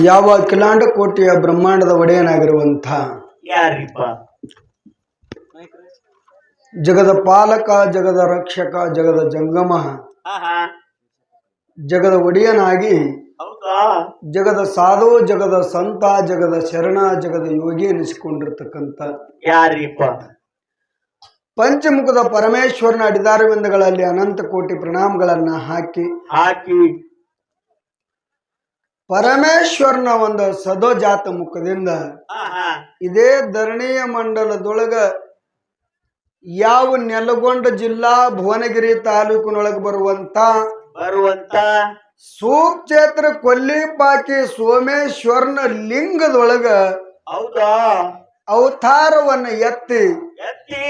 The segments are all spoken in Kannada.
ಯಾವ ಕಿಲಾಂಡ ಕೋಟಿಯ ಬ್ರಹ್ಮಾಂಡದ ಒಡೆಯನಾಗಿರುವಂಥ ಯಾರಿಪ್ಪ? ಜಗದ ಪಾಲಕ ಜಗದ ರಕ್ಷಕ ಜಗದ ಜಂಗಮ ಆಹಾ. ಜಗದ ಒಡೆಯನಾಗಿ ಹೌದಾ? ಜಗದ ಸಾಧು ಜಗದ ಸಂತ ಜಗದ ಶರಣ ಜಗದ ಯೋಗಿ ಎನಿಸಿಕೊಂಡಿರ್ತಕ್ಕಂಥ ಯಾರಿಪ್ಪ? ಪಂಚಮುಖದ ಪರಮೇಶ್ವರನ ಅಡಿದಾರವಿಂದಗಳಲ್ಲಿ ಅನಂತ ಕೋಟಿ ಪ್ರಣಾಮಗಳನ್ನ ಹಾಕಿ ಹಾಕಿ ಪರಮೇಶ್ವರನ ಒಂದು ಸದೋಜಾತ ಮುಖದಿಂದ ಇದೇ ಧರಣಿಯ ಮಂಡಲದೊಳಗ ಯಾವ ನೆಲಗೊಂಡ ಜಿಲ್ಲಾ ಭುವನಗಿರಿ ತಾಲೂಕಿನೊಳಗೆ ಬರುವಂತ ಬರುವಂತ ಸೂಕ್ಷೇತ್ರ ಕೊಲ್ಲಿಪಾಕಿ ಸೋಮೇಶ್ವರನ ಲಿಂಗದೊಳಗ ಹೌದಾ? ಅವತಾರವನ್ನ ಎತ್ತಿ ಎತ್ತಿ.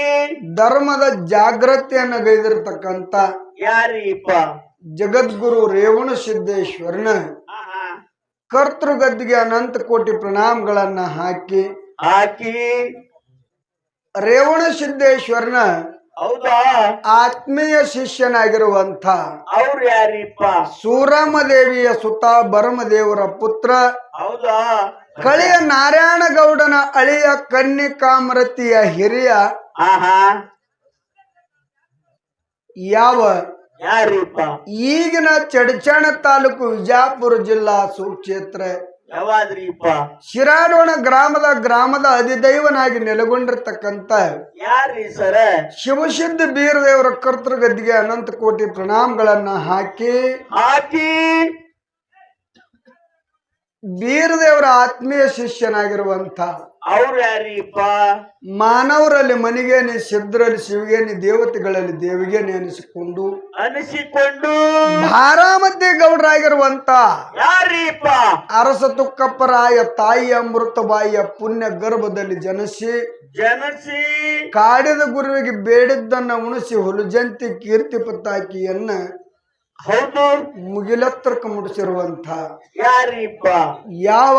ಧರ್ಮದ ಜಾಗೃತಿಯನ್ನು ಗೈದಿರ್ತಕ್ಕಂತ ಯಾರಿಪ್ಪ? ಜಗದ್ಗುರು ರೇವಣ ಸಿದ್ದೇಶ್ವರನ ಆಹಾ ಕರ್ತೃಗದ್ದಿಗೆ ಅನಂತ ಕೋಟಿ ಪ್ರಣಾಮಗಳನ್ನ ಹಾಕಿ ಹಾಕಿ. ರೇವಣ ಸಿದ್ದೇಶ್ವರನ ಹೌದಾ? ಆತ್ಮೀಯ ಶಿಷ್ಯನಾಗಿರುವಂತ ಅವ್ರು ಯಾರಿಪ್ಪ? ಸೂರಮದೇವಿಯ ಸುತ ಬರಮದೇವರ ಪುತ್ರ ಹೌದಾ? ಕಳಿಯ ನಾರಾಯಣ ಗೌಡನ ಅಳಿಯ ಕನ್ನಿಕಾಮರತಿಯ ಹಿರಿಯ ಆಹಾ. ಯಾವ ಯಾರಿಪ್ಪ? ಈಗಿನ ಚಡಚಣ ತಾಲೂಕು ವಿಜಾಪುರ ಜಿಲ್ಲಾ ಸುಕ್ಷೇತ್ರ. ಯಾವಾದ್ರಿಪ್ಪ? ಶಿರಾಡೋಣ ಗ್ರಾಮದ ಗ್ರಾಮದ ಅಧಿದೈವನಾಗಿ ನೆಲೆಗೊಂಡಿರ್ತಕ್ಕಂತ ಯಾರ್ರಿ ಸರ? ಶಿವಸಿದ್ಧ ಬೀರದೇವರ ಕರ್ತೃಗದ್ದಿಗೆ ಅನಂತ ಕೋಟಿ ಪ್ರಣಾಮಗಳನ್ನ ಹಾಕಿ ಹಾಕಿ ಬೀರದೇವರ ಆತ್ಮೀಯ ಶಿಷ್ಯನಾಗಿರುವಂತ ಅವ್ರು ಯಾರೀಪ ಮಾನವರಲ್ಲಿ ಮನಿಗೇನೆ ಸಿದ್ಧರಲ್ಲಿ ಶಿವಗೇನಿ ದೇವತೆಗಳಲ್ಲಿ ದೇವಿಗೇನೆ ಅನಿಸಿಕೊಂಡು ಅನಿಸಿಕೊಂಡು ಭಾರಾಮತಿ ಗೌಡರಾಗಿರುವಂತ ಯಾರೀಪ ಅರಸ ತುಕ್ಕಪ್ಪರಾಯ ತಾಯಿಯ ಮೃತಬಾಯಿಯ ಪುಣ್ಯ ಗರ್ಭದಲ್ಲಿ ಜನಸಿ ಜನಸಿ ಕಾಡಿದ ಗುರುವಿಗೆ ಬೇಡಿದ್ದನ್ನ ಉಣಿಸಿ ಹುಲುಜಂತಿ ಕೀರ್ತಿ ಪತಾಕಿಯನ್ನ ಹೌದು. ಮುಗಿಲತ್ರಕ್ಕೆ ಮುಡಿಸಿರುವಂತ ಯಾರಿಪ್ಪ? ಯಾವ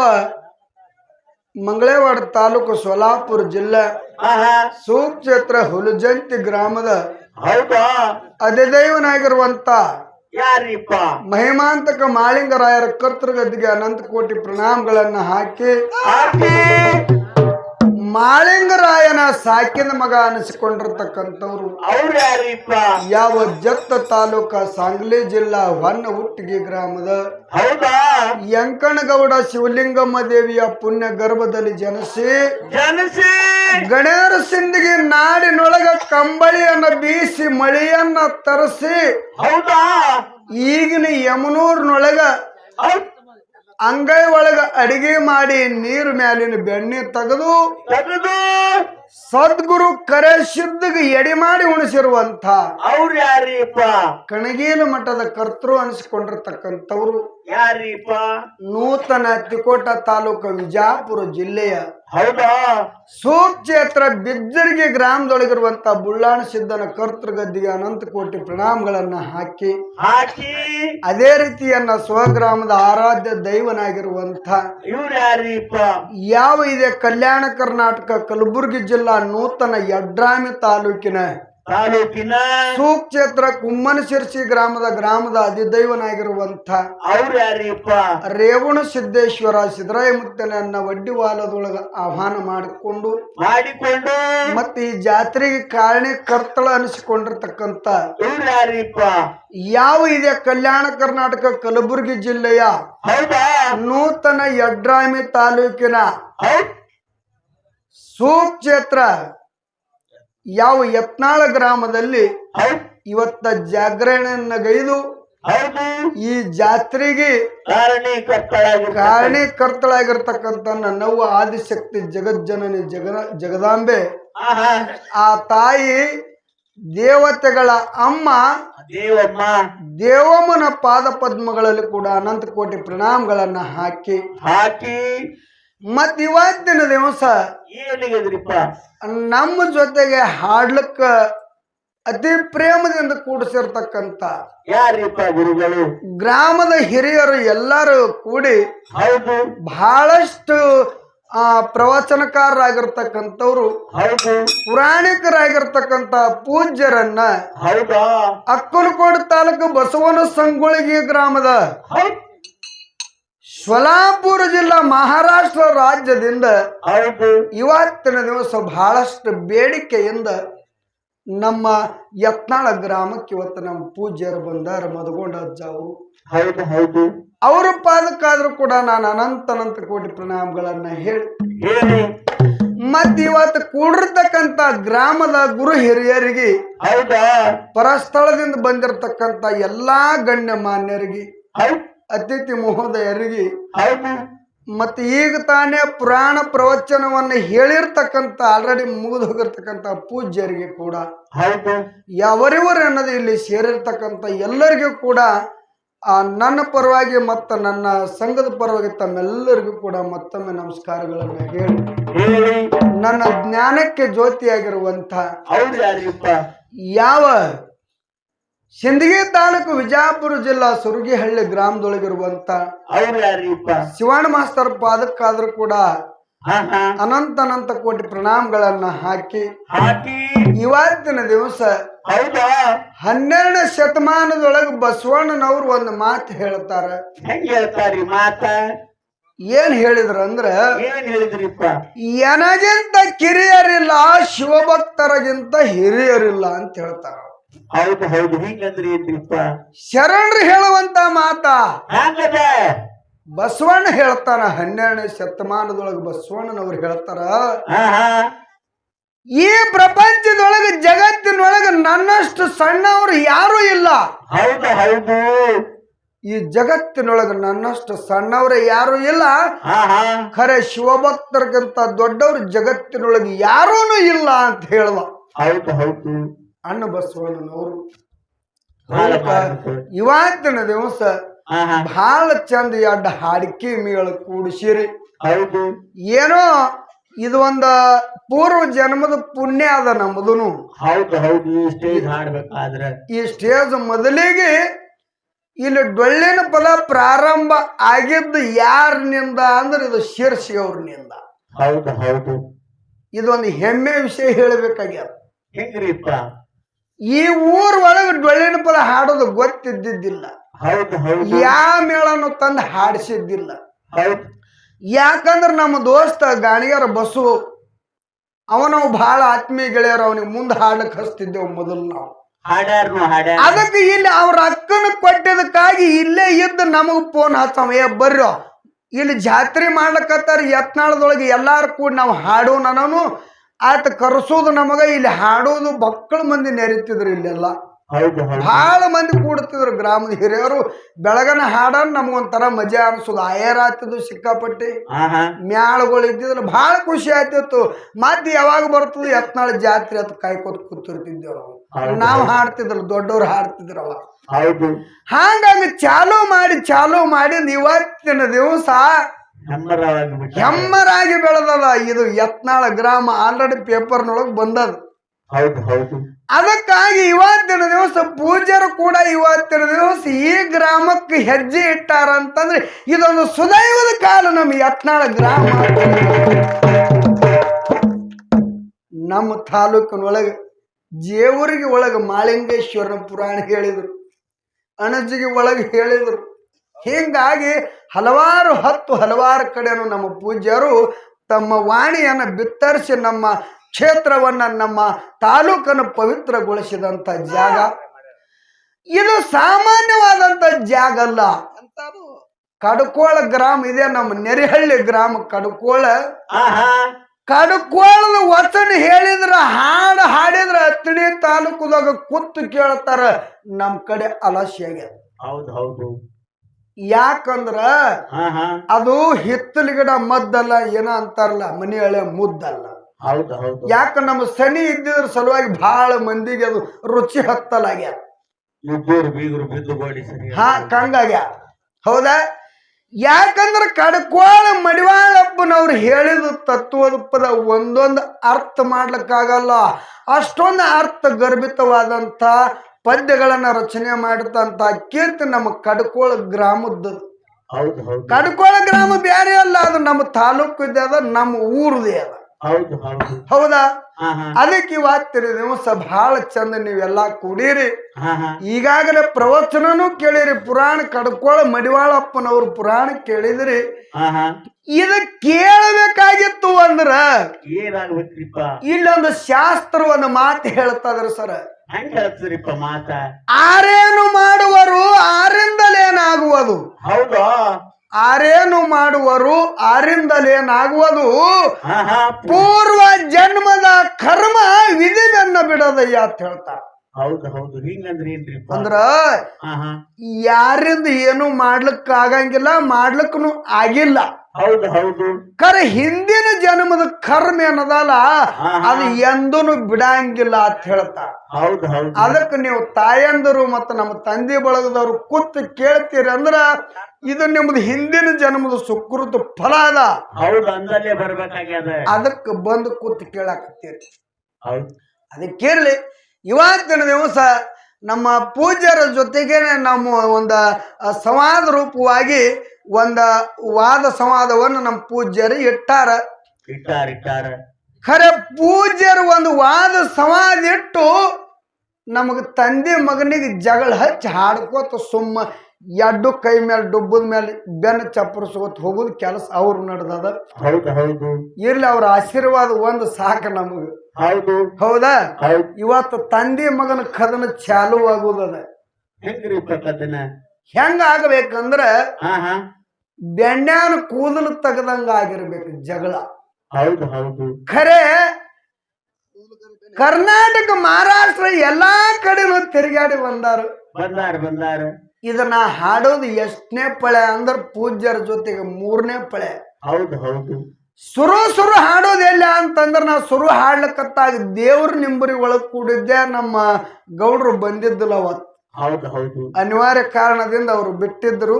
ಮಂಗಳೇವಾಡ ತಾಲೂಕು ಸೋಲಾಪುರ ಜಿಲ್ಲೆ ಆಹಾ. ಸುಕ್ಷೇತ್ರ ಹುಲಜಂತಿ ಗ್ರಾಮದ ಹೌದಾ? ಅಧಿದೈವನಾಗಿರುವಂತ ಯಾರಿಪ್ಪ? ಮಹಿಮಾಂತಕ ಮಾಳಿಂಗರಾಯರ ಕರ್ತೃಗದ್ದಿಗೆ ಅನಂತ ಕೋಟಿ ಪ್ರಣಾಮಗಳನ್ನ ಹಾಕಿ. ಮಾಳಿಂಗರಾಯನ ಸಾಕಿನ ಮಗ ಅನಿಸಿಕೊಂಡಿರ್ತಕ್ಕಂಥವ್ರು. ಅವ್ರು ಯಾರಿಪ್ಪ? ಯಾವ ಜತ್ತ ತಾಲೂಕ ಸಾಂಗ್ಲಿ ಜಿಲ್ಲಾ ಹೊನ್ನ ಹುಟ್ಟಿಗೆ ಗ್ರಾಮದ ಹೌದಾ? ಯಂಕಣಗೌಡ ಶಿವಲಿಂಗಮ್ಮ ದೇವಿಯ ಪುಣ್ಯ ಗರ್ಭದಲ್ಲಿ ಜನಿಸಿ ಜನಸಿ? ಗಣೇರ ಸಿಂದಿಗೆ ನಾಡಿನೊಳಗ ಕಂಬಳಿಯನ್ನ ಬೀಸಿ ಮಳೆಯನ್ನ ತರಿಸಿ ಹೌದಾ? ಈಗಿನ ಯಮನೂರ್ನೊಳಗ ಅಂಗೈ ಒಳಗ ಅಡಿಗೆ ಮಾಡಿ ನೀರು ಮ್ಯಾಲಿನ ಬೆಣ್ಣೆ ತೆಗೆದು ತೆಗೆದು ಸದ್ಗುರು ಕರೆ ಸಿದ್ಧಗೆ ಎಡೆ ಮಾಡಿ ಉಣಿಸಿರುವಂತ ಅವ್ರು ಯಾರೀಪ ಕಣಗೇನ ಮಠದ ಕರ್ತೃ ಅನಿಸಿಕೊಂಡಿರ್ತಕ್ಕಂಥವ್ರು ಯಾರೀಪ ನೂತನ ತಿಕೋಟ ತಾಲೂಕು ವಿಜಾಪುರ ಜಿಲ್ಲೆಯ ಹೌದಾ? ಸುಕ್ಷೇತ್ರ ಬಿಜ್ಜರಿಗೆ ಗ್ರಾಮದೊಳಗಿರುವಂತ ಬುಳ್ಳಾಣ ಸಿದ್ದನ ಕರ್ತೃಗದ್ದಿಗೆ ಅನಂತ ಕೋಟಿ ಪ್ರಣಾಮಗಳನ್ನ ಹಾಕಿ ಹಾಕಿ. ಅದೇ ರೀತಿಯನ್ನ ಸ್ವಗ್ರಾಮದ ಆರಾಧ್ಯ ದೈವನಾಗಿರುವಂತ ಯಾವ ಇದೆ ಕಲ್ಯಾಣ ಕರ್ನಾಟಕ ಕಲಬುರಗಿ ಜಿಲ್ಲಾ ನೂತನ ಯಡ್ರಾಮಿ ತಾಲೂಕಿನ ತಾಲೂಕಿನ ಸುಕ್ಷೇತ್ರ ಕುಮ್ಮನಶಿರ್ಸಿ ಗ್ರಾಮದ ಗ್ರಾಮದ ಅಧಿದೈವನಾಗಿರುವಂತ ಅವ್ರು ಯಾರಿಪ್ಪ? ರೇವಣ ಸಿದ್ದೇಶ್ವರ ಸಿದ್ದರಾಯ ಮುತ್ತನನ್ನ ವಡ್ಡಿವಾಲದೊಳಗ ಆಹ್ವಾನ ಮಾಡಿಕೊಂಡು ಮಾಡಿಕೊಂಡು ಮತ್ತೆ ಈ ಜಾತ್ರೆಗೆ ಕಾರಣಕರ್ತಳ ಇವ್ರು ಯಾರಿಪ್ಪ? ಯಾವ ಇದೆ ಕಲ್ಯಾಣ ಕರ್ನಾಟಕ ಕಲಬುರಗಿ ಜಿಲ್ಲೆಯ ನೂತನ ಯಡ್ರಾಮಿ ತಾಲೂಕಿನ ಸುಕ್ಷೇತ್ರ ಯಾವ ಯತ್ನಾಳ ಗ್ರಾಮದಲ್ಲಿ ಇವತ್ತ ಜಾಗರಣೆಯನ್ನ ಗೈದು ಹೌದು. ಈ ಜಾತ್ರೆಗೆ ಕಾರಣೀಕರ್ತಳಾಗಿ ಕಾರಣೀಕರ್ತಳಾಗಿರ್ತಕ್ಕಂಥ ನನ್ನವ್ವ ಆದಿಶಕ್ತಿ ಜಗಜ್ಜನನಿ ಜಗನ ಜಗದಾಂಬೆ. ಆ ತಾಯಿ ದೇವತೆಗಳ ಅಮ್ಮ ದೇವಮ್ಮ. ದೇವಮ್ಮನ ಪಾದ ಪದ್ಮಗಳಲ್ಲಿ ಕೂಡ ಅನಂತ ಕೋಟಿ ಪ್ರಣಾಮಗಳನ್ನ ಹಾಕಿ ಹಾಕಿ ಮತ್ ಇವತ್ತಿನ ದಿವಸ ಏನಿಗದ್ರಿಪ್ಪ ನಮ್ಮ ಜೊತೆಗೆ ಹಾಡ್ಲಿಕ್ಕ ಅತಿ ಪ್ರೇಮದಿಂದ ಕೂಡಿಸಿರ್ತಕ್ಕಂತ ಯಾರಿಪ್ಪ ಗುರುಗಳು? ಗ್ರಾಮದ ಹಿರಿಯರು ಎಲ್ಲರೂ ಕೂಡಿ ಹೌದು. ಬಹಳಷ್ಟು ಆ ಪ್ರವಚನಕಾರರಾಗಿರ್ತಕ್ಕಂಥವ್ರು ಹೌದು. ಪುರಾಣಿಕರಾಗಿರ್ತಕ್ಕಂಥ ಪೂಜ್ಯರನ್ನ ಹೌದಾ? ತಾಲೂಕು ಬಸವನ ಸಂಗೊಳಗಿ ಗ್ರಾಮದ ಸೊಲಾಪುರ ಜಿಲ್ಲಾ ಮಹಾರಾಷ್ಟ್ರ ರಾಜ್ಯದಿಂದ ಇವತ್ತಿನ ದಿವಸ ಬಹಳಷ್ಟು ಬೇಡಿಕೆಯಿಂದ ನಮ್ಮ ಯತ್ನಾಳ ಗ್ರಾಮಕ್ಕೆ ಇವತ್ತು ನಮ್ಮ ಪೂಜ್ಯರು ಬಂದಾರ ಮದಗೊಂಡ ಅಜ್ಜ ಅವರು. ಹೌದು ಹೌದು. ಅವರ ಪಾದಕ್ಕಾದ್ರೂ ಕೂಡ ನಾನು ಅನಂತ ಅನಂತ ಕೋಟಿ ಪ್ರಣಾಮಗಳನ್ನ ಹೇಳಿ ಹೇಳಿ. ಮತ್ ಇವತ್ತು ಕೂಡಿರ್ತಕ್ಕಂತ ಗ್ರಾಮದ ಗುರು ಹಿರಿಯರಿಗೆ ಹೌದಾ? ಪರಸ್ಥಳದಿಂದ ಬಂದಿರತಕ್ಕಂತ ಎಲ್ಲಾ ಗಣ್ಯ ಮಾನ್ಯರಿಗೆ ಅತಿಥಿ ಮಹೋದಯರಿಗೆ ಹೌದು ಮತ್ತೆ ಈಗ ತಾನೇ ಪುರಾಣ ಪ್ರವಚನವನ್ನು ಹೇಳಿರ್ತಕ್ಕಂಥ ಆಲ್ರೆಡಿ ಮುಗಿದು ಹೋಗಿರ್ತಕ್ಕಂಥ ಪೂಜ್ಯರಿಗೆ ಕೂಡ ಯಾವರಿವರು ಅನ್ನೋದು ಇಲ್ಲಿ ಸೇರಿರ್ತಕ್ಕಂಥ ಎಲ್ಲರಿಗೂ ಕೂಡ ಆ ನನ್ನ ಪರವಾಗಿ ಮತ್ತು ನನ್ನ ಸಂಘದ ಪರವಾಗಿ ತಮ್ಮೆಲ್ಲರಿಗೂ ಕೂಡ ಮತ್ತೊಮ್ಮೆ ನಮಸ್ಕಾರಗಳನ್ನು ಹೇಳಿ. ನನ್ನ ಜ್ಞಾನಕ್ಕೆ ಜ್ಯೋತಿಯಾಗಿರುವಂಥ ಯಾವ ಸಿಂದಗಿ ತಾಲೂಕು ವಿಜಾಪುರ ಜಿಲ್ಲಾ ಸುರಗಿಹಳ್ಳಿ ಗ್ರಾಮದೊಳಗಿರುವಂತ ಅವ್ರು ಯಾರಿಪ್ಪ? ಶಿವಣ್ಣ ಮಾಸ್ತರ್ ಪಾದಕ್ಕಾದ್ರೂ ಕೂಡ ಅನಂತ ಅನಂತ ಕೋಟಿ ಪ್ರಣಾಮಗಳನ್ನ ಹಾಕಿ ಹಾಕಿ. ಇವತ್ತಿನ ದಿವಸ ಹೌದಾ? ಹನ್ನೆರಡನೇ ಶತಮಾನದೊಳಗೆ ಬಸವಣ್ಣನವ್ರು ಒಂದು ಮಾತು ಹೇಳ್ತಾರ. ಹೆಂಗ್ ಹೇಳ್ತಾರಿ ಮಾತ? ಏನ್ ಹೇಳಿದ್ರ ಅಂದ್ರ ಏನ್ ಹೇಳಿದ್ರಿಪ್ಪ? ನನಗಿಂತ ಕಿರಿಯರಿಲ್ಲ ಶಿವಭಕ್ತರಗಿಂತ ಹಿರಿಯರಿಲ್ಲ ಅಂತ ಹೇಳ್ತಾರ. ಹೌದು ಹೌದು. ಹಿಂಗಂದ್ರಿ ಏನ್ರಿಪ್ಪ ಶರಣರು ಹೇಳುವಂತ ಮಾತ. ಹಂಗದ? ಬಸವಣ್ಣ ಹೇಳ್ತಾನ ಹನ್ನೆರಡನೇ ಶತಮಾನದೊಳಗ ಬಸವಣ್ಣನವ್ರು ಹೇಳ್ತಾರ ಈ ಪ್ರಪಂಚದೊಳಗ ಜಗತ್ತಿನೊಳಗ ನನ್ನಷ್ಟು ಸಣ್ಣವರು ಯಾರು ಇಲ್ಲ. ಹೌದು ಹೌದು. ಈ ಜಗತ್ತಿನೊಳಗ ನನ್ನಷ್ಟು ಸಣ್ಣವ್ರೆ ಯಾರು ಇಲ್ಲ. ಖರೆ ಶಿವಭಕ್ತರಿಗಿಂತ ದೊಡ್ಡವರು ಜಗತ್ತಿನೊಳಗೆ ಯಾರೂನು ಇಲ್ಲ ಅಂತ ಹೇಳುವ. ಹೌದು ಹೌದು. ಅಣ್ಣ ಬಸವಣ್ಣನವರು. ಇವತ್ತಿನ ದಿವಸ ಬಹಳ ಚಂದ ಎಡ್ಡ ಹಾಡಿಕೆ ಮೇಳ ಕೂಡಿಸಿರಿ. ಹೌದು. ಏನೋ ಇದು ಒಂದ ಪೂರ್ವ ಜನ್ಮದ ಪುಣ್ಯ ಅದ ನಮ್ಮದುನು ಹೌದು ಹೌದು. ಈ ಸ್ಟೇಜ್ ಹಾಡ್ಬೇಕಾದ್ರ. ಈ ಸ್ಟೇಜ್ ಮೊದಲಿಗೆ ಇಲ್ಲಿ ಡೊಳ್ಳಿನ ಪದ ಪ್ರಾರಂಭ ಆಗಿದ್ದು ಯಾರನಿಂದ? ಅಂದ್ರೆ ಇದು ಶಿರ್ಸಿ ಅವ್ರನಿಂದ. ಹೌದು ಹೌದು. ಇದೊಂದು ಹೆಮ್ಮೆ ವಿಷಯ ಹೇಳಬೇಕಾಗ್ಯದ. ಹೆಂಗ್ರಿಪ್ಪ? ಈ ಊರ್ ಒಳಗೆ ಡೊಳ್ಳಿನ ಪದ ಹಾಡೋದು ಗೊತ್ತಿದ್ದಿದ್ದಿಲ್ಲ. ಯಾ ಯಾವ ಮೇಳನು ತಂದು ಹಾಡಿಸಿದ್ದಿಲ್ಲ. ಯಾಕಂದ್ರೆ ನಮ್ಮ ದೋಸ್ತ ಗಾಣಿಗರ ಬಸ್ಸು ಅವನವು ಬಹಳ ಆತ್ಮೀಯ ಗೆಳೆಯರು ಅವನಿಗೆ ಮುಂದೆ ಹಾಡಕ್ ಹಚ್ತಿದ್ದೆವು ಮೊದಲು ನಾವು. ಅದಕ್ಕೆ ಇಲ್ಲಿ ಅವ್ರ ಅಕ್ಕನ ಕೊಟ್ಟಿದ್ದಕ್ಕಾಗಿ ಇಲ್ಲೇ ಇದ್ದು ನಮಗ್ ಫೋನ್ ಹಚ್ಚವ. ಏ ಬರ್ರೋ. ಇಲ್ಲಿ ಜಾತ್ರೆ ಮಾಡ್ಲಕತ್ತಾರ ಯತ್ನಾಳದೊಳಗೆ ಎಲ್ಲಾರು ಕೂಡ ನಾವು ಹಾಡೋಣ ನಾನು ಆತ ಕರೆಸೋದು ನಮಗ ಇಲ್ಲಿ ಹಾಡೋದು ಮಕ್ಕಳ ಮಂದಿ ನೆರಿತಿದ್ರು ಇಲ್ಲೆಲ್ಲ. ಬಹಳ ಮಂದಿ ಕೂಡ್ತಿದ್ರು ಗ್ರಾಮದ ಹಿರಿಯರು ಬೆಳಗನ ಹಾಡ ನಮಗೊಂಥರ ಮಜಾ ಅನ್ಸೋದು. ಆಯರ್ ಆಗ್ತಿದ್ವು ಸಿಕ್ಕಾಪಟ್ಟಿ. ಮ್ಯಾಳಗಳು ಇದ್ದಿದ್ರು ಬಹಳ ಖುಷಿ ಆಯ್ತಿತ್ತು. ಮತ್ತೆ ಯಾವಾಗ ಬರ್ತದ ಯತ್ನಾಳ ಜಾತ್ರೆ ಅಂತ ಕಾಯ್ಕೋತ ಕೂತಿರ್ತಿದ್ದೇವ್ ನಾವು. ನಾವು ಹಾಡ್ತಿದ್ರು ದೊಡ್ಡವ್ರು ಹಾಡ್ತಿದ್ರು ಅವಾಗ ಹೌದು. ಹಾಗಾಗಿ ಚಾಲು ಮಾಡಿ ಚಾಲು ಮಾಡಿ ಇವತ್ತಿನ ದಿವಸ ಹೆಮ್ಮರಾಗಿ ಬೆಳೆದದ ಇದು ಯತ್ನಾಳ ಗ್ರಾಮ ಆಲ್ರೆಡಿ ಪೇಪರ್ನೊಳಗೆ ಬಂದದ. ಅದಕ್ಕಾಗಿ ಇವತ್ತಿನ ದಿವಸ ಪೂಜ್ಯರು ಕೂಡ ಇವತ್ತಿನ ದಿವಸ ಈ ಗ್ರಾಮಕ್ಕೆ ಹೆಜ್ಜೆ ಇಟ್ಟಾರ ಅಂತಂದ್ರೆ ಇದೊಂದು ಸುದೈವದ ಕಾಲ ನಮ್ಮ ಯತ್ನಾಳ ಗ್ರಾಮ. ನಮ್ಮ ತಾಲೂಕಿನೊಳಗೆ ಜೇವರಿಗೆ ಒಳಗೆ ಮಾಳಿಂಗೇಶ್ವರನ ಪುರಾಣ ಹೇಳಿದರು. ಅಣಜಿಗೆ ಒಳಗೆ ಹೇಳಿದರು. ಹೀಗಾಗಿ ಹಲವಾರು ಹತ್ತು ಹಲವಾರು ಕಡೆನೂ ನಮ್ಮ ಪೂಜ್ಯರು ತಮ್ಮ ವಾಣಿಯನ್ನು ಬಿತ್ತರಿಸಿ ನಮ್ಮ ಕ್ಷೇತ್ರವನ್ನು ನಮ್ಮ ತಾಲೂಕನ್ನು ಪವಿತ್ರಗೊಳಿಸಿದಂಥ ಜಾಗ. ಇದು ಸಾಮಾನ್ಯವಾದಂಥ ಜಾಗ ಅಲ್ಲ. ಕಡುಕೋಳ ಗ್ರಾಮ ಇದೆ ನಮ್ಮ ನೆರೆಹಳ್ಳಿ ಗ್ರಾಮ ಕಡುಕೋಳ. ಕಡುಕೋಳದ ವಚನ ಹೇಳಿದ್ರ ಹಾಡು ಹಾಡಿದ್ರ ಹತ್ತನೇ ತಾಲೂಕದಾಗ ಕೂತು ಕೇಳ್ತಾರ ನಮ್ಮ ಕಡೆ ಅಲಸ್ಯ ಆಗ್ಯದ ಹೌದು ಹೌದು. ಯಾಕಂದ್ರ ಅದು ಹಿತ್ತಲ ಗಿಡ ಮದ್ದಲ್ಲ ಏನೋ ಅಂತಾರಲ್ಲ ಮನಿ ಹಳೆ ಮುದ್ದಲ್ಲ. ಯಾಕ ನಮ್ಮ ಸನಿ ಇದ್ದಿದ್ರ ಸಲುವಾಗಿ ಬಹಳ ಮಂದಿಗೆ ಅದು ರುಚಿ ಸರಿ. ಹಾ ಕಂಗಾಗ್ಯ ಹೌದಾ? ಯಾಕಂದ್ರ ಕಡ್ಕೋಳ ಮಡಿವಾಳಪ್ಪನವ್ರು ಹೇಳಿದ ತತ್ವದ ಪದ ಒಂದೊಂದು ಅರ್ಥ ಮಾಡ್ಲಿಕ್ಕಾಗಲ್ಲ. ಅಷ್ಟೊಂದು ಅರ್ಥ ಗರ್ಭಿತವಾದಂಥ ಪದ್ಯಗಳನ್ನ ರಚನೆ ಮಾಡಿದಂತ ಕೀರ್ತಿ ನಮ್ಮ ಕಡ್ಕೋಳ ಗ್ರಾಮದ್ದು. ಕಡ್ಕೋಳ ಗ್ರಾಮ ಬೇರೆ ಅಲ್ಲ ಅದು ನಮ್ಮ ತಾಲೂಕು ಇದೆ ಅದ ನಮ್ಮ ಊರದೇ ಅದ. ಹೌದು ಅದಕ್ಕೆ ಇವತ್ತಿನ ದಿವಸ ಬಹಳ ಚಂದ ನೀವೆಲ್ಲಾ ಕೂಡಿರಿ. ಈಗಾಗಲೇ ಪ್ರವಚನನೂ ಕೇಳಿರಿ ಪುರಾಣ ಕಡ್ಕೋಳ ಮಡಿವಾಳಪ್ಪನವ್ರ ಪುರಾಣ ಕೇಳಿದ್ರಿ. ಇದ ಕೇಳಬೇಕಾಗಿತ್ತು ಅಂದ್ರ ಇಲ್ಲೊಂದು ಶಾಸ್ತ್ರ ಒಂದು ಮಾತು ಹೇಳ್ತದ್ರ ಸರ್. ಹೆಂಗ್ ಹೇಳ್ತೀರಿಪ್ಪ ಮಾತ? ಆರೇನು ಮಾಡುವರು ಆರಿಂದಲೇನಾಗುವುದು? ಹೌದಾ? ಆರೇನು ಮಾಡುವರು ಆರಿಂದಲೇನಾಗುವುದು? ಪೂರ್ವ ಜನ್ಮದ ಕರ್ಮ ವಿಧಿಗನ್ನ ಬಿಡದಯ್ಯ ಅಂತ ಹೇಳ್ತಾರ. ಹೌದು ಹೌದು. ಹಿಂಗಂದ್ರೆ ಏನ್ರಿ ಅಂದ್ರ ಯಾರಿಂದ ಏನು ಮಾಡ್ಲಿಕ್ ಆಗಂಗಿಲ್ಲ ಮಾಡ್ಲಿಕ್ಕೂ ಆಗಿಲ್ಲ. ಹೌದು ಹೌದು. ಕರೆ ಹಿಂದಿನ ಜನ್ಮದ ಕರ್ಮ ಏನದಲ್ಲ. ಅದು ಎಂದೂ ಬಿಡಂಗಿಲ್ಲ ಅಂತ ಹೇಳ್ತಾ. ಹೌದು ಹೌದು. ಅದಕ್ಕೆ ನೀವು ತಾಯಂದರು ಮತ್ತು ನಮ್ಮ ತಂದೆ ಬಳಗದವರು ಕೂತು ಕೇಳ್ತೀರಿ ಅಂದ್ರ ಇದು ನಿಮ್ದು ಹಿಂದಿನ ಜನ್ಮದ ಸುಕೃತ ಫಲ ಅದ. ಹೌದು ಅಂದಲ್ಲೇ ಬರ್ಬೇಕಾಗ್ಯದ. ಅದಕ್ಕೆ ಬಂದು ಕೂತು ಕೇಳಾಕತ್ತೀರಿ. ಅದಕ್ಕೆ ಅದಕ್ಕಿರ್ಲಿ ಇವತ್ತಿನ ದಿವಸ ನಮ್ಮ ಪೂಜ್ಯರ ಜೊತೆಗೆ ನಮ್ಮ ಒಂದು ಸಂವಾದ ರೂಪವಾಗಿ ಒಂದು ವಾದ ಸಂವಾದವನ್ನು ನಮ್ಮ ಪೂಜ್ಯರು ಇಟ್ಟಾರ. ಇಟ್ಟಾರ ಇಟ್ಟಾರ. ಖರೆ ಪೂಜ್ಯರು ಒಂದು ವಾದ ಸಂವಾದ ಇಟ್ಟು ನಮಗೆ ತಂದೆ ಮಗನಿಗೆ ಜಗಳ ಹಚ್ಚಿ ಹಾಡ್ಕೋತ ಸುಮ್ಮ ಎಡ್ಡು ಕೈ ಮೇಲೆ ಡುಬ್ಬದ ಮೇಲೆ ಬೆನ್ನ ಚಪ್ಪರಿಸ್ಕೋತ ಹೋಗೋದು ಕೆಲಸ ಅವ್ರು ನಡೆದದ. ಹೌದು ಹೌದು. ಇರ್ಲಿ ಅವ್ರ ಆಶೀರ್ವಾದ ಒಂದು ಸಾಕು ನಮಗ. ಹೌದು. ಇವತ್ತು ತಂದೆ ಮಗನ ಕದನ ಚಾಲು ಆಗುದದ. ಹೆಂಗ ಆಗ್ಬೇಕಂದ್ರ ಹಾ ಹಾ. ಬೆಣ್ಣಾನ ಕೂದಲು ತೆಗದಂಗ ಆಗಿರ್ಬೇಕು ಜಗಳ. ಹೌದು ಹೌದು. ಖರೆ ಕರ್ನಾಟಕ ಮಹಾರಾಷ್ಟ್ರ ಎಲ್ಲಾ ಕಡೆನೂ ತಿರುಗಾಡಿ ಬಂದಾರು. ಬಂದಾರ ಬಂದಾರ. ಇದನ್ನ ಹಾಡೋದು ಎಷ್ಟನೇ ಪಳೆ ಅಂದ್ರೆ ಪೂಜ್ಯರ ಜೊತೆಗೆ ಮೂರನೇ ಪಳೆ. ಹೌದು ಹೌದು. ಸುರು ಸುರು ಹಾಡೋದೆಲ್ಲ ಅಂತಂದ್ರೆ ಅಂತಂದ್ರ ನಾ ಸುರು ಹಾಡ್ಲಕ್ಕತ್ತಾಗ ದೇವ್ರ ನಿಂಬರಿ ಒಳಗ್ ಕೂಡಿದ್ದೆ ನಮ್ಮ ಗೌಡ್ರು ಬಂದಿದ್ದಿಲ್ಲ ಅವತ್ತು ಹೌದು ಹೌದು. ಅನಿವಾರ್ಯ ಕಾರಣದಿಂದ ಅವರು ಬಿಟ್ಟಿದ್ರು.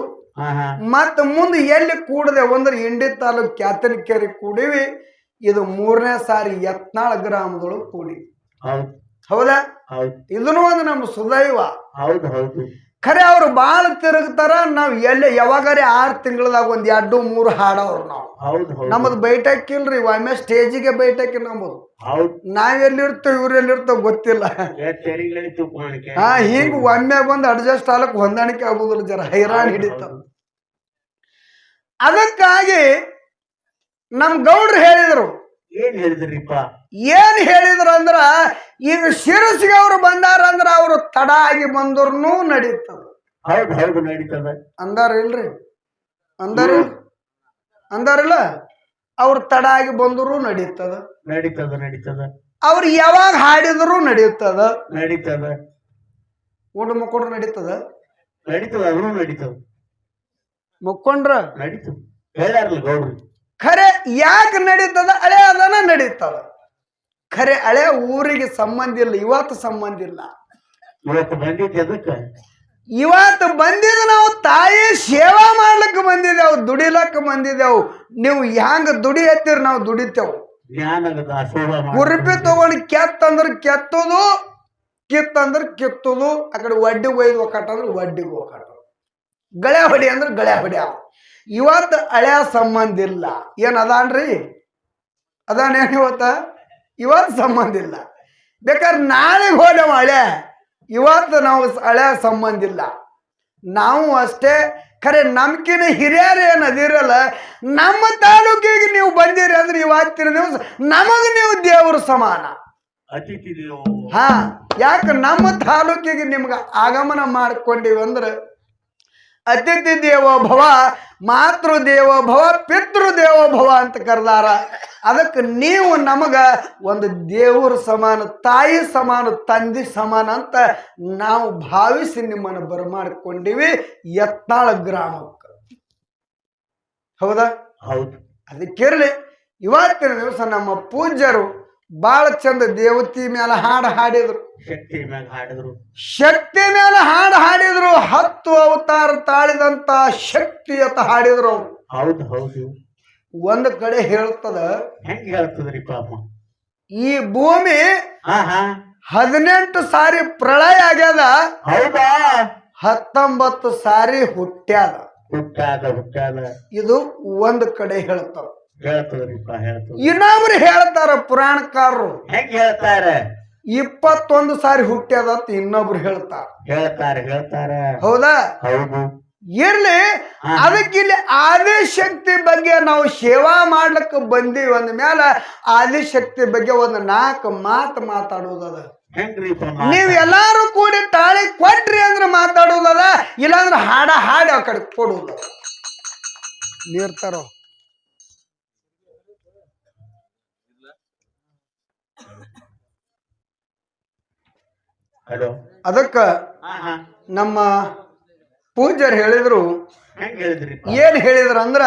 ಮತ್ತ ಮುಂದೆ ಎಲ್ಲಿ ಕೂಡದೆ ಅಂದ್ರೆ ಇಂಡಿ ತಾಲೂಕ್ ಕ್ಯಾತನಕೆರೆ ಕೂಡಿವಿ ಇದು ಮೂರನೇ ಸಾರಿ ಯತ್ನಾಳ ಗ್ರಾಮದೊಳಗೆ ಕೂಡಿ ಹೌದು. ಇದನ್ನು ಒಂದು ನಮ್ಮ ಸುದೈವ. ಹೌದು ಹೌದು. ಖರೆ ಅವ್ರು ಭಾಳ ತಿರುಗ್ತಾರ ನಾವು ಎಲ್ಲಿ ಯಾವಾಗಾರೆ ಆರು ತಿಂಗಳದಾಗ ಒಂದು ಎರಡು ಮೂರು ಹಾಡವ್ರು ನಾವು. ನಮ್ಮದು ಬೈಟಕ್ ಇಲ್ರಿ ಒಮ್ಮೆ ಸ್ಟೇಜಿಗೆ ಬೈಟಕ್ ನಮ್ಮದು ಹೌದು. ನಾವೆಲ್ಲಿರ್ತೇವೆ ಇವ್ರು ಎಲ್ಲಿರ್ತೇವೆ ಗೊತ್ತಿಲ್ಲ. ಹಾ ಹಿಂಗ್ ಒಮ್ಮೆ ಬಂದು ಅಡ್ಜಸ್ಟ್ ಆಗಕ್ ಹೊಂದಾಣಿಕೆ ಆಗುದಿಲ್ಲ ಜರ ಹೈರಾಣ ಹಿಡಿತ ಅದಕ್ಕಾಗಿ ನಮ್ ಗೌಡ್ರು ಹೇಳಿದ್ರು ಏನ್ ಹೇಳಿದ್ರಿಪ್ಪ? ಏನ್ ಹೇಳಿದ್ರು ಅಂದ್ರ ಈಗ ಶಿರಸಿಗೆ ಅವ್ರು ಬಂದಾರ ಅವರು ಅವ್ರು ತಡ ಆಗಿ ಬಂದ್ರು ನಡೀತದ. ಹೌದು ಹೌದು ನಡೀತದ. ಅಂದಾರ ಇಲ್ರಿ ಅಂದಾರ ಅಂದಾರಿಲ್ಲ? ಅವ್ರು ತಡ ಆಗಿ ಬಂದ್ರು ನಡೀತದ. ನಡೀತದ ನಡೀತದ. ಅವ್ರು ಯಾವಾಗ ಹಾಡಿದ್ರು ನಡೀತದ. ನಡೀತದ. ಊಟ ಮುಕ್ಕೊಂಡ್ರು ನಡೀತದ? ನಡೀತದ ಅವರು ನಡೀತದ. ಮುಕ್ಕೊಂಡ್ರ? ನಡೀತದ. ಗೌಡ್ರು. ಖರೆ ಯಾಕೆ ನಡೀತದ? ಹಳೆ ಅದನ್ನ ನಡೀತದ. ಖರೆ ಹಳೆ ಊರಿಗೆ ಸಂಬಂಧ ಇಲ್ಲ ಇವತ್ತು ಸಂಬಂಧ ಇಲ್ಲ. ಇವತ್ತು ಬಂದಿದ್ದೆ ಅದಕ್ಕೆ ಇವತ್ತು ಬಂದಿದ್ದು ನಾವು ತಾಯಿ ಸೇವಾ ಮಾಡ್ಲಿಕ್ಕೆ ಬಂದಿದ್ದೇವು ದುಡಿಲಕ್ಕ ಬಂದಿದ್ದೇವು. ನೀವು ಹ್ಯಾಂಗ ದುಡಿಯತ್ತೀರಿ ನಾವು ದುಡಿತೇವು. ಗುರುಪಿ ತಗೊಂಡು ಕೆತ್ತಂದ್ರೆ ಕೆತ್ತೋದು ಕಿತ್ತಂದ್ರೆ ಕಿತ್ತೋದು ಆ ಕಡೆ ಒಡ್ಡಿಗೆ ಒಯ್ದು ಒಕ್ಕಟ ಒಡ್ಡಿಗೆ ಒಕ್ಕಟ ಗಳೆ ಹೊಡಿ ಅಂದ್ರೆ ಗಳೆ ಹೊಡ್ಯಾವ ಇವತ್ತು ಹಳೆಯ ಸಂಬಂಧ ಇಲ್ಲ. ಏನು ಅದಾನ್ರಿ? ಅದಾನೇನು ಇವತ್ತ? ಇವತ್ತು ಸಂಬಂಧ ಇಲ್ಲ. ಬೇಕಾದ್ರೆ ನಾಳೆಗೆ ಹೋದವ ಹಳೆ ಇವತ್ತು ನಾವು ಹಳೆ ಸಂಬಂಧ ಇಲ್ಲ. ನಾವು ಅಷ್ಟೇ ಖರೆ ನಮ್ಕಿನ ಹಿರಿಯರು ಏನು ಅದಿರಲ್ಲ ನಮ್ಮ ತಾಲೂಕಿಗೆ ನೀವು ಬಂದಿರಿ ಅಂದ್ರೆ ಇವತ್ತಿನ ದಿವಸ ನಮಗೆ ನೀವು ದೇವರು ಸಮಾನ. ಅತಿಥಿ ಹಾ ಯಾಕೆ ನಮ್ಮ ತಾಲೂಕಿಗೆ ನಿಮ್ಗೆ ಆಗಮನ ಮಾಡ್ಕೊಂಡಿವಿ ಅಂದ್ರೆ ಅತಿಥಿ ದೇವೋ ಭವ ಮಾತೃ ದೇವೋ ಭವ ಪಿತೃ ದೇವೋ ಭವ ಅಂತ ಕರೆದಾರ. ಅದಕ್ಕೆ ನೀವು ನಮಗ ಒಂದು ದೇವ್ರ ಸಮಾನ ತಾಯಿ ಸಮಾನ ತಂದೆ ಸಮಾನ ಅಂತ ನಾವು ಭಾವಿಸಿ ನಿಮ್ಮನ್ನು ಬರಮಾಡಿಕೊಂಡಿವಿ. ಎತ್ತಾಳ ಗ್ರಾಮಕ್ಕೆ. ಹೌದಾ? ಹೌದು. ಅದಕ್ಕಿರಲಿ ಇವತ್ತಿನ ದಿವಸ ನಮ್ಮ ಪೂಜ್ಯರು ಭಾಳ ಚಂದ ದೇವತಿ ಮೇಲೆ ಹಾಡು ಹಾಡಿದ್ರು. ಶಕ್ತಿ ಮ್ಯಾಲ ಹಾಡಿದ್ರು. ಶಕ್ತಿ ಮೇಲೆ ಹಾಡು ಹಾಡಿದ್ರು ಹತ್ತು ಅವತಾರ ತಾಳಿದಂತ ಶಕ್ತಿಯತ ಹಾಡಿದ್ರು ಅವ್ರು. ಹೌದು ಹೌದು. ಒಂದ್ ಕಡೆ ಹೇಳ್ತದ ಹೆಂಗ್ ಹೇಳ್ತದ್ರಿ ಪಾಪ? ಈ ಭೂಮಿ ಹಾ ಹಾ. ಹದಿನೆಂಟು ಸಾರಿ ಪ್ರಳಯ ಆಗ್ಯದ. ಹೌದಾ? ಹತ್ತೊಂಬತ್ತು ಸಾರಿ ಹುಟ್ಟ್ಯಾದ ಹುಟ್ಟಾದ ಹುಟ್ಟಾದ ಇದು ಒಂದ್ ಕಡೆ ಹೇಳ್ತಾವ ಹೇಳ್ತದ್ರಿಪ್ಪ ಹೇಳ್ತದ ಇನ್ನೊಬ್ರು ಹೇಳ್ತಾರ ಪುರಾಣಕಾರರು. ಹೆಂಗ್ ಹೇಳ್ತಾರ? ಇಪ್ಪತ್ತೊಂದು ಸಾರಿ ಹುಟ್ಟ್ಯದಂತ ಇನ್ನೊಬ್ರು ಹೇಳ್ತಾರ. ಹೇಳ್ತಾರ ಹೇಳ್ತಾರ. ಹೌದಾ? ಹೌದು. ಇರ್ಲಿ ಅದಕ್ಕಿಲ್ಲಿ ಅದಕ್ಕೆ ಇಲ್ಲಿ ಆದಿಶಕ್ತಿ ಬಗ್ಗೆ ನಾವು ಸೇವಾ ಮಾಡ್ಲಿಕ್ಕೆ ಬಂದೀವಿ ಅಂದ ಮೇಲೆ ಆದಿಶಕ್ತಿ ಬಗ್ಗೆ ಒಂದು ನಾಲ್ಕು ಮಾತು ಹೆಂಗ್ರಿಪ್ಪ ನೀವ್ ಎಲ್ಲಾರು ಕೂಡಿ ತಾಳಿ ಕೊಟ್ರಿ ಅಂದ್ರೆ ಮಾತಾಡುವುದದ ಇಲ್ಲಾಂದ್ರೆ ಹಾಡ ಹಾಡಿ ಆ ಕಡೆ ಕೊಡುವುದು ನೀರ್ ಹಲೋ. ಅದಕ್ಕ ನಮ್ಮ ಪೂಜ್ಯರು ಹೇಳಿದ್ರು ಏನ್ ಹೇಳಿದ್ರು ಅಂದ್ರ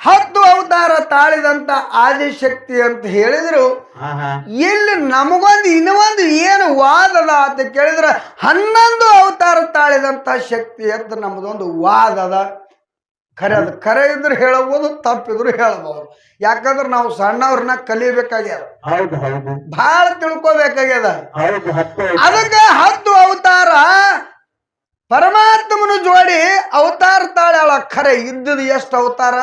ಹತ್ತು ಅವತಾರ ತಾಳಿದಂತ ಆದಿಶಕ್ತಿ ಅಂತ ಹೇಳಿದ್ರು. ಇಲ್ಲಿ ನಮಗೊಂದು ಇನ್ನೊಂದು ಏನು ವಾದದ ಅಂತ ಕೇಳಿದ್ರೆ ಹನ್ನೊಂದು ಅವತಾರ ತಾಳಿದಂತ ಶಕ್ತಿ ಅಂತ ನಮ್ದೊಂದು ವಾದದ ಖರೆ ಅದು ಖರೆ ಇದ್ರೆ ಹೇಳಬಹುದು ತಪ್ಪಿದ್ರು ಹೇಳಬಹುದು. ಯಾಕಂದ್ರೆ ನಾವು ಸಣ್ಣವ್ರನ್ನ ಕಲಿಬೇಕಾಗ್ಯದ. ಬಹಳ ತಿಳ್ಕೊಬೇಕಾಗ್ಯದ. ಅದಕ್ಕೆ ಹತ್ತು ಅವತಾರ ಪರಮಾತ್ಮನ ಜೋಡಿ ಅವತಾರ ತಾಳ್ಯಾಳ ಖರೆ ಇದ್ದದ ಎಷ್ಟು ಅವತಾರ?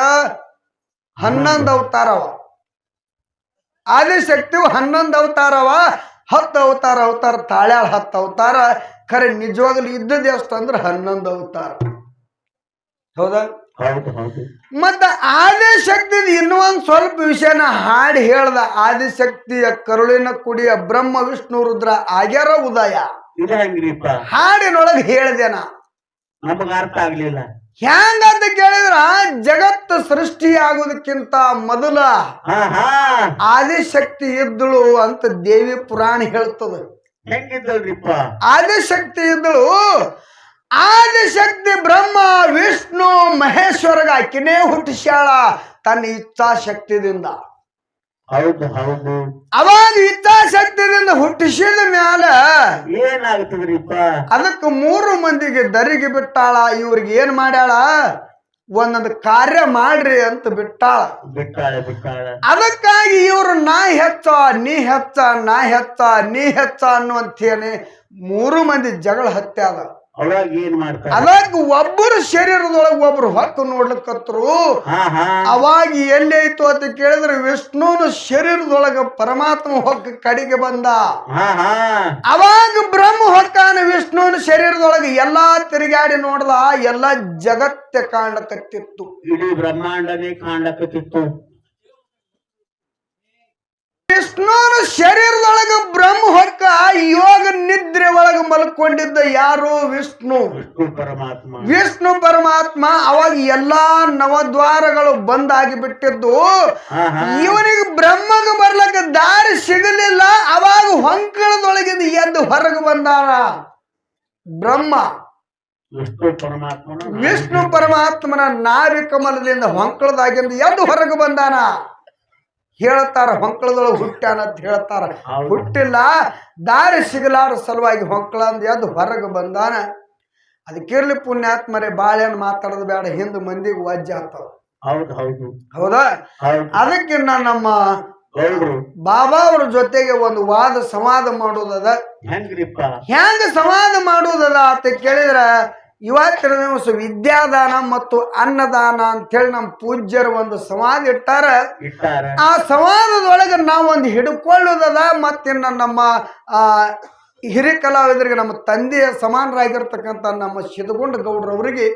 ಹನ್ನೊಂದು ಅವತಾರವ ಆದಿಶಕ್ತಿವು ಹನ್ನೊಂದು ಅವತಾರವ ಹತ್ತು ಅವತಾರ ಅವತಾರ ತಾಳ್ಯಾಳ ಹತ್ತು ಅವತಾರ. ಖರೆ ನಿಜವಾಗ್ಲು ಇದ್ದದ ಎಷ್ಟು ಅಂದ್ರೆ ಹನ್ನೊಂದು ಅವತಾರ. ಹೌದಾ? ಹೌದು ಆದಿಶಕ್ತಿ ಇನ್ನೂ ಒಂದ್ ಸ್ವಲ್ಪ ವಿಷಯನ ಹಾಡಿ ಹೇಳ್ದ. ಆದಿಶಕ್ತಿಯ ಕರುಳಿನ ಕುಡಿಯ ಬ್ರಹ್ಮ ವಿಷ್ಣು ರುದ್ರ ಆಗ್ಯಾರ ಉದಯ. ಹಾಡಿನೊಳಗ ಹೇಳ್ದೆ ನಾ. ನಮಗ ಅರ್ಥ ಆಗ್ಲಿಲ್ಲ. ಹೆಂಗಂತ ಕೇಳಿದ್ರ? ಜಗತ್ತು ಸೃಷ್ಟಿಯಾಗೋದಕ್ಕಿಂತ ಮೊದಲ ಆದಿಶಕ್ತಿ ಇದ್ದಳು ಅಂತ ದೇವಿ ಪುರಾಣ ಹೇಳ್ತದ. ಹೆಂಗಿದ್ದಲ್ರಿಪ್ಪ? ಆದಿಶಕ್ತಿ ಇದ್ದಳು ಆದಿಶಕ್ತಿ ಬ್ರಹ್ಮ ವಿಷ್ಣು ಮಹೇಶ್ವರಗ ಆಕಿನೇ ಹುಟ್ಟಿಸ್ಯಾಳ ತನ್ನ ಇಚ್ಛಾಶಕ್ತಿದಿಂದ. ಹೌದು ಹೌದು. ಅವಾಗ ಇಚ್ಛಾಶಕ್ತಿದಿಂದ ಹುಟ್ಟಿಸಿದ ಮ್ಯಾಲ ಏನಾಗ್ತದ್ರಿಪ್ಪ? ಅದಕ್ಕೆ ಮೂರು ಮಂದಿಗೆ ದರಿಗೆ ಬಿಟ್ಟಾಳ ಇವ್ರಿಗೆ ಏನ್ ಮಾಡ್ಯಾಳ? ಒಂದೊಂದು ಕಾರ್ಯ ಮಾಡ್ರಿ ಅಂತ ಬಿಟ್ಟಾಳ. ಬಿಟ್ಟಾಳೆ ಬಿಟ್ಟಾಳೆ. ಅದಕ್ಕಾಗಿ ಇವರು ನಾ ಹೆಚ್ಚ ನೀ ಹೆಚ್ಚ ನಾ ಹೆಚ್ಚ ನೀ ಹೆಚ್ಚ ಅನ್ನುವಂತೇನೆ ಮೂರು ಮಂದಿ ಜಗಳ ಹತ್ಯಾದ. ಅವಾಗ ಏನ್ ಮಾಡ್ತಾರೆ? ಅದಕ್ಕೆ ಒಬ್ಬರು ಶರೀರದೊಳಗೆ ಒಬ್ರು ಹೊತ್ತು ನೋಡ್ಲಿಕ್ಕತ್ರು ಅವಾಗ ಎಲ್ಲೈತು ಅಂತ ಕೇಳಿದ್ರೆ ವಿಷ್ಣುನ ಶರೀರದೊಳಗ ಪರಮಾತ್ಮ ಹೊಕ್ಕ ಕಡೆಗೆ ಬಂದ. ಅವಾಗ ಬ್ರಹ್ಮ ಹೊಕ್ಕಾನ ವಿಷ್ಣುನ ಶರೀರದೊಳಗೆ ಎಲ್ಲಾ ತಿರುಗಾಡಿ ನೋಡ್ದ ಎಲ್ಲಾ ಜಗತ್ತೆ ಕಾಣಕತ್ತಿತ್ತು. ಇಡೀ ಬ್ರಹ್ಮಾಂಡನೇ ಕಾಣ್ಲಕತ್ತಿತ್ತು ವಿಷ್ಣುವಿನ ಶರೀರದೊಳಗೆ ಬ್ರಹ್ಮ ಹೊಕ್ಕ ಯೋಗ ನಿದ್ರೆ ಒಳಗೆ ಮಲ್ಕೊಂಡಿದ್ದ ಯಾರು ವಿಷ್ಣು. ವಿಷ್ಣು ಪರಮಾತ್ಮ. ವಿಷ್ಣು ಪರಮಾತ್ಮ ಅವಾಗ ಎಲ್ಲಾ ನವದ್ವಾರಗಳು ಬಂದಾಗಿ ಬಿಟ್ಟಿದ್ದು ಹಾ ಹಾ. ಇವನಿಗೆ ಬ್ರಹ್ಮಗ ಬರ್ಲಕ್ಕ ದಾರಿ ಸಿಗಲಿಲ್ಲ ಅವಾಗ ಹೊಂಕಳದೊಳಗಿಂದ ಎದ್ದು ಹೊರಗೆ ಬಂದಾನ. ಬ್ರಹ್ಮ. ವಿಷ್ಣು ಪರಮಾತ್ಮನ ವಿಷ್ಣು ಪರಮಾತ್ಮನ ನಾರಿ ಕಮಲದಿಂದ ಹೊಂಕಳದಾಗಿಂದ ಎದ್ದು ಹೊರಗೆ ಬಂದಾನ. ಹೇಳ್ತಾರ ಹೊಂಕಳದೊಳಗೆ ಹುಟ್ಟ್ಯಾನ ಅಂತ ಹೇಳ್ತಾರ. ಹುಟ್ಟಿಲ್ಲ ದಾರಿ ಸಿಗಲಾರ ಸಲುವಾಗಿ ಹೊಂಕಳ ಅಂದ ಎದ್ದು ಹೊರಗೆ ಬಂದಾನ. ಅದಕ್ಕಿರ್ಲಿ ಪುಣ್ಯಾತ್ಮರೇ ಬಾಳೆಹಣ್ಣು ಮಾತಾಡೋದು ಬೇಡ ಹಿಂದೆ ಮಂದಿಗೆ ವಾಜ್ಯ ಆಗ್ತಾವ ಹೌದು ಅದಕ್ಕಿನ್ನ ನಮ್ಮ ಬಾಬಾ ಅವ್ರ ಜೊತೆಗೆ ಒಂದು ವಾದ ಸಂವಾದ ಮಾಡುವುದದ ಹೆಂಗ್ರಿಪ್ಪ? ಹೆಂಗ ಸಂವಾದ ಮಾಡುವುದದ ಅಂತ ಕೇಳಿದ್ರ ಇವತ್ತಿನ ದಿವಸ ವಿದ್ಯಾದಾನ ಮತ್ತು ಅನ್ನದಾನ ಅಂತೇಳಿ ನಮ್ಮ ಪೂಜ್ಯರು ಒಂದು ಸಮಾಧಿ ಇಟ್ಟಾರ. ಆ ಆ ನಾವು ಒಂದು ಹಿಡ್ಕೊಳ್ಳೋದದ ಮತ್ತಿನ್ನ ನಮ್ಮ ಆ ಹಿರಿ ಕಲಾವಿದರಿಗೆ ನಮ್ಮ ತಂದೆಯ ಸಮಾನರಾಗಿರ್ತಕ್ಕಂಥ ನಮ್ಮ ಸಿದ್ಧಗೊಂಡ ಗೌಡ್ರವರಿಗೆ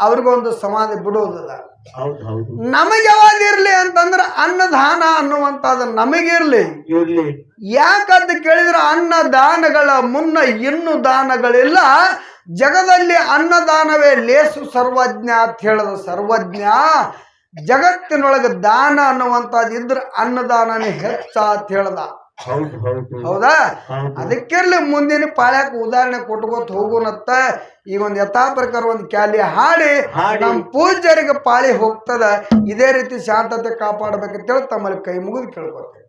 ಅವ್ರಿಗೊಂದು ಸಮಾಧಿ ಬಿಡೋದದ ನಮಗೆ ಯಾವಾಗ ಇರ್ಲಿ ಅಂತಂದ್ರೆ ಅನ್ನದಾನ ಅನ್ನುವಂಥದ್ದು ನಮಗಿರ್ಲಿ ಇರ್ಲಿ. ಯಾಕಂತ ಕೇಳಿದ್ರೆ ಅನ್ನದಾನಗಳ ಮುನ್ನ ಇನ್ನು ದಾನಗಳಿಲ್ಲ. ಜಗದಲ್ಲಿ ಅನ್ನದಾನವೇ ಲೇಸು ಸರ್ವಜ್ಞ ಅಂತ ಹೇಳದ ಸರ್ವಜ್ಞ ಜಗತ್ತಿನೊಳಗೆ ದಾನ ಅನ್ನುವಂಥದ್ದು ಇದ್ರೆ ಅನ್ನದಾನನೇ ಹೆಚ್ಚ ಅಂತ ಹೇಳ್ದ. ಹೌದು ಅದಕ್ಕೆಲ್ಲಿ ಅದಕ್ಕಿರ್ಲಿ ಮುಂದಿನ ಪಾಳ್ಯಾಕ ಉದಾಹರಣೆ ಕೊಟ್ಕೋತ ಹೋಗುನತ್ತ ಈಗ ಒಂದು ಯಥಾ ಪ್ರಕಾರ ಒಂದು ಕ್ಯಾಲಿ ಹಾಡಿ ಹಾಡಿ. ನಮ್ಮ ಪೂಜ್ಯರಿಗೆ ಪಾಳಿ ಹೋಗ್ತದ ಇದೇ ರೀತಿ ಶಾಂತತೆ ಕಾಪಾಡ್ಬೇಕಂತೇಳಿ ತಮ್ಮಲ್ಲಿ ಕೈ ಮುಗಿದು ಕೇಳ್ಕೊತೇವೆ